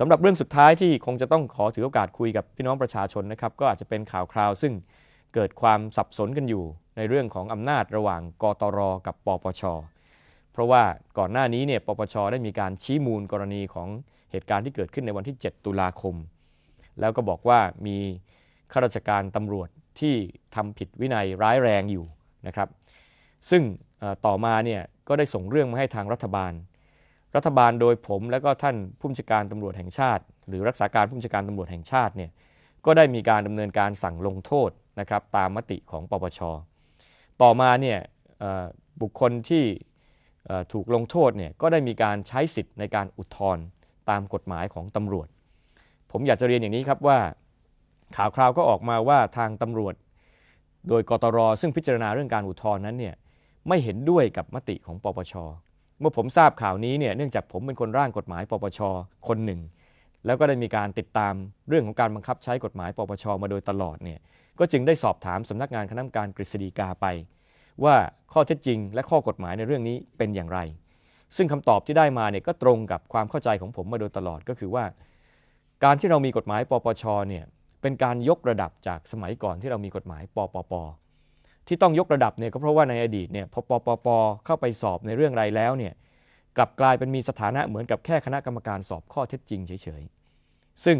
สำหรับเรื่องสุดท้ายที่คงจะต้องขอถือโอกาสคุยกับพี่น้องประชาชนนะครับก็อาจจะเป็นข่าวคราว ซึ่งเกิดความสับสนกันอยู่ในเรื่องของอำนาจระหว่างกตรกับปปช เพราะว่าก่อนหน้านี้เนี่ยปปชได้มีการชี้มูลกรณีของเหตุการณ์ที่เกิดขึ้นในวันที่ 7 ตุลาคม แล้วก็บอกว่ามีข้าราชการตำรวจที่ทำผิดวินัยร้ายแรงอยู่นะครับ ซึ่งต่อมาเนี่ยก็ได้ส่งเรื่องมาให้ทางรัฐบาล รัฐบาลโดยผมและก็ท่านผู้บัญชาการตำรวจแห่งชาติ หรือรักษาการผู้บัญชาการตำรวจแห่งชาติเนี่ยก็ได้มีการดำเนินการสั่งลงโทษนะครับตามมติของปปช ต่อมาเนี่ยบุคคลที่ถูกลงโทษเนี่ยก็ได้มีการใช้สิทธิ์ในการอุทธรณ์ตามกฎหมายของตำรวจ ผมอยากจะเรียนอย่างนี้ครับว่าข่าวคราวก็ออกมาว่าทางตำรวจ โดยกตรซึ่งพิจารณาเรื่องการอุทธรณ์นั้นเนี่ยไม่เห็นด้วยกับมติของปปช เมื่อผมทราบข่าวนี้เนี่ยเนื่องจากผมเป็นคนร่างกฎหมายปปช คนหนึ่ง แล้วก็ได้มีการติดตามเรื่องของการบังคับใช้กฎหมายปปช มาโดยตลอดเนี่ยก็จึงได้สอบถามสำนักงานคณะกรรมการกฤษฎีกาไป ว่าข้อเท็จจริง และข้อกฎหมายในเรื่องนี้เป็นอย่างไร ซึ่งคำตอบที่ได้มาเนี่ยก็ตรงกับความเข้าใจของผมมาโดยตลอดก็คือว่า การที่เรามีกฎหมายปปชเนี่ยเป็นการยกระดับจากสมัยก่อนที่เรามีกฎหมายปปป ที่ต้องยกระดับเนี่ยก็เพราะว่าในอดีตเนี่ยพอปปปเข้าไปสอบในเรื่องไรแล้วเนี่ยกลับกลายเป็นมีสถานะเหมือนกับแค่คณะกรรมการสอบข้อเท็จจริงเฉยๆ ซึ่ง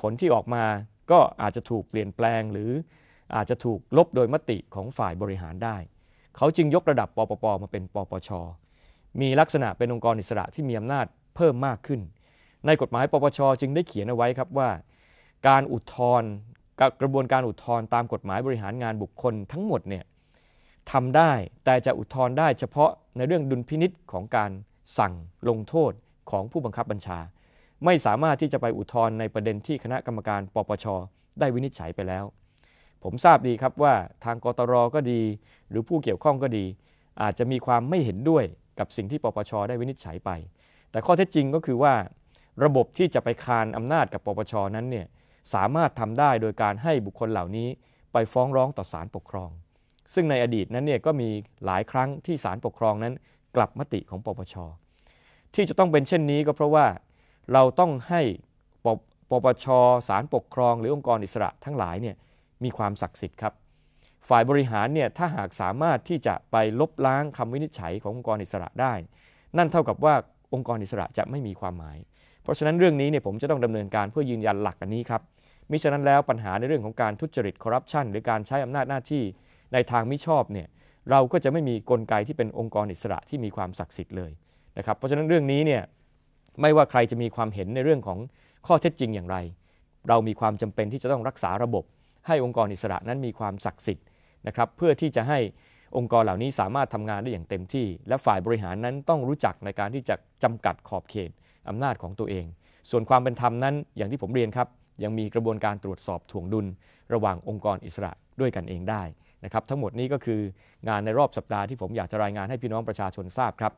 ผลที่ออกมาก็อาจจะถูกเปลี่ยนแปลงหรืออาจจะถูกลบโดยมติของฝ่ายบริหารได้ เขาจึงยกระดับปปปมาเป็นปปช มีลักษณะเป็นองค์กรอิสระที่มีอำนาจเพิ่มมากขึ้น ในกฎหมายปปช จึงได้เขียนเอาไว้ครับว่า การอุทธรณ์ กระบวนการอุทธรณ์ตามกฎหมายบริหารงานบุคคลทั้งหมดเนี่ยทำได้แต่จะอุทธรณ์ได้เฉพาะในเรื่องดุลพินิษของการสั่งลงโทษของผู้บังคับบัญชา ไม่สามารถที่จะไปอุทธรณ์ในประเด็นที่คณะกรรมการปปชได้วินิจฉัยไปแล้ว ผมทราบดีครับว่าทางกตรก็ดี หรือผู้เกี่ยวข้องก็ดี อาจจะมีความไม่เห็นด้วยกับสิ่งที่ปปชได้วินิจฉัยไป แต่ข้อเท็จจริงก็คือว่า ระบบที่จะไปคานอำนาจกับปปชนั้นเนี่ย สามารถทำได้โดยการให้บุคคลเหล่านี้ไปฟ้องร้องต่อศาลปกครอง ซึ่งในอดีตนั้นเนี่ยก็มีหลายครั้งที่ศาลปกครองนั้นกลับมติของปปช ที่จะต้องเป็นเช่นนี้ก็เพราะว่าเราต้องให้ปปปชศาลปกครอง หรือองค์กรอิสระทั้งหลายเนี่ยมีความศักดิ์สิทธิ์ครับ ฝ่ายบริหารเนี่ยถ้าหากสามารถที่จะไปลบล้างคำวินิจฉัยขององค์กรอิสระได้ นั่นเท่ากับว่าองค์กรอิสระจะไม่มีความหมาย เพราะฉะนั้นเรื่องนี้เนี่ยผมจะต้องดำเนินการเพื่อยืนยันหลักอันนี้ครับมิฉะนั้นแล้วปัญหาในเรื่องของการทุจริตคอร์รัปชันหรือการใช้อำนาจหน้าที่ในทางมิชอบเนี่ยเราก็จะไม่มีกลไกที่เป็นองค์กรอิสระที่มีความศักดิ์สิทธิ์เลยนะครับเพราะฉะนั้นเรื่องนี้เนี่ยไม่ว่าใครจะมีความเห็นในเรื่องของข้อเท็จจริงอย่างไร เรามีความจำเป็นที่จะต้องรักษาระบบ ให้องค์กรอิสระนั้นมีความศักดิ์สิทธิ์นะครับเพื่อที่จะให้องค์กรเหล่านี้สามารถทำงานได้อย่างเต็มที่ และฝ่ายบริหารนั้นต้องรู้จักในการที่จะจำกัดขอบเขต อำนาจของตัวเอง ส่วนความเป็นธรรมนั้นอย่างที่ผมเรียนครับ ยังมีกระบวนการตรวจสอบถ่วงดุล ระหว่างองค์กรอิสระด้วยกันเองได้นะครับทั้งหมดนี้ก็คืองานในรอบสัปดาห์ที่ผมอยากจะรายงานให้พี่น้องประชาชนทราบครับ